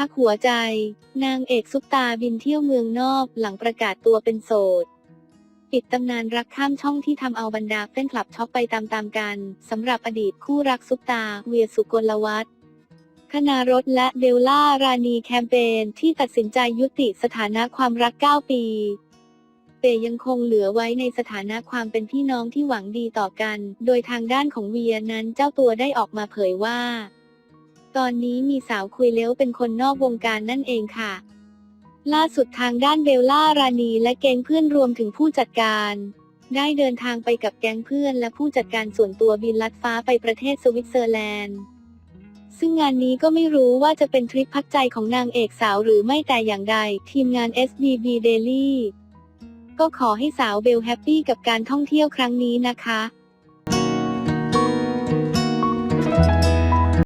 พักหัวใจ นางเอกซุปตาบินเที่ยวเมืองนอกหลังประกาศตัวเป็นโสด ปิดตำนานรักข้ามช่องที่ทำเอาบรรดาแฟนคลับช็อกไปตามๆกันสำหรับอดีตคู่รักซุปตาเวียสุกลวัฒน์คณารถและเบลล่ารานีแคมเปญที่ตัดสินใจยุติสถานะความรัก 9 ปี เปยังคงเหลือไว้ในสถานะความเป็นพี่น้องที่หวังดีต่อกัน โดยทางด้านของเวียนั้นเจ้าตัวได้ออกมาเผยว่า ตอนนี้มีสาวคุยเลี้ยวเป็นคนนอกวงการนั่นเองค่ะ ล่าสุดทางด้านเบลล่ารานีและแก๊งเพื่อนรวมถึงผู้จัดการ ได้เดินทางไปกับแก๊งเพื่อนและผู้จัดการส่วนตัวบินลัดฟ้าไปประเทศสวิตเซอร์แลนด์ ซึ่งงานนี้ก็ไม่รู้ว่าจะเป็นทริปพักใจของนางเอกสาวหรือไม่แต่อย่างใด ทีมงาน SBB Daily ก็ขอให้สาวเบลแฮปปี้กับการท่องเที่ยวครั้งนี้นะคะ